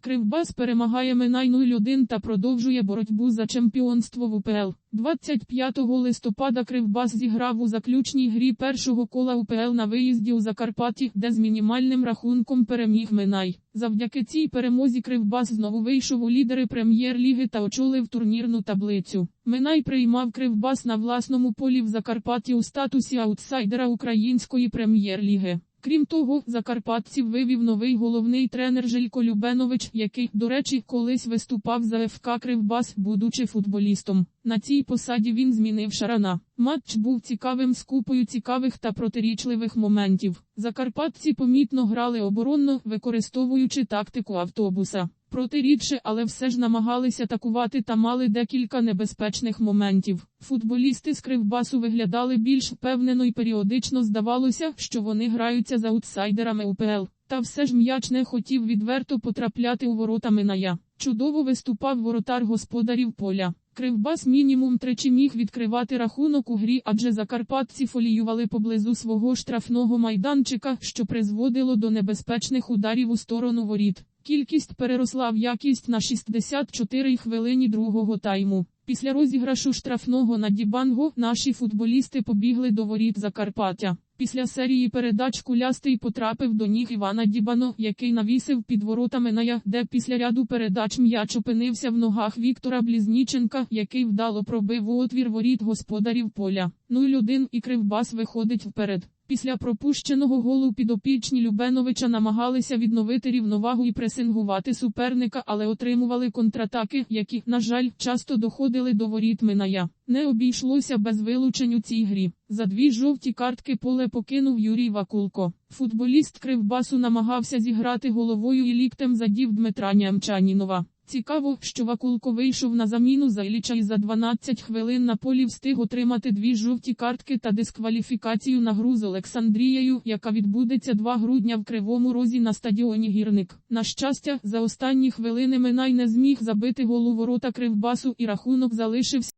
Кривбас перемагає Минай 0-1 та продовжує боротьбу за чемпіонство в УПЛ. 25 листопада Кривбас зіграв у заключній грі першого кола УПЛ на виїзді у Закарпатті, де з мінімальним рахунком переміг Минай. Завдяки цій перемозі Кривбас знову вийшов у лідери прем'єр-ліги та очолив турнірну таблицю. Минай приймав Кривбас на власному полі в Закарпатті у статусі аутсайдера української прем'єр-ліги. Крім того, закарпатців вивів новий головний тренер Жилько Любенович, який, до речі, колись виступав за ФК Кривбас, будучи футболістом. На цій посаді він змінив шарана. Матч був цікавим з купою цікавих та протирічливих моментів. Закарпатці помітно грали оборонно, використовуючи тактику автобуса. Протирідше, але все ж намагалися атакувати та мали декілька небезпечних моментів. Футболісти з Кривбасу виглядали більш впевнено і періодично здавалося, що вони граються за аутсайдерами УПЛ. Та все ж м'яч не хотів відверто потрапляти у ворота Миная. Чудово виступав воротар господарів поля. Кривбас мінімум тричі міг відкривати рахунок у грі, адже закарпатці фоліювали поблизу свого штрафного майданчика, що призводило до небезпечних ударів у сторону воріт. Кількість переросла в якість на 64 хвилині другого тайму. Після розіграшу штрафного на Дібанго наші футболісти побігли до воріт Закарпаття. Після серії передач кулястий потрапив до ніг Івана Дібано, який навісив під воротами Ная, де після ряду передач м'яч опинився в ногах Віктора Блізніченка, який вдало пробив у отвір воріт господарів поля. 0-1 і Кривбас виходить вперед. Після пропущеного голу підопічні Любеновича намагалися відновити рівновагу і пресингувати суперника, але отримували контратаки, які, на жаль, часто доходили до воріт Миная. Не обійшлося без вилучень у цій грі. За дві жовті картки поле покинув Юрій Вакулко. Футболіст Кривбасу намагався зіграти головою і ліктем задів Дмитра Нямчанінова. Цікаво, що Вакулко вийшов на заміну за Іліча і за 12 хвилин на полі встиг отримати дві жовті картки та дискваліфікацію на гру з Олександрією, яка відбудеться 2 грудня в Кривому Розі на стадіоні Гірник. На щастя, за останні хвилини Минай не зміг забити гол у ворота Кривбасу і рахунок залишився.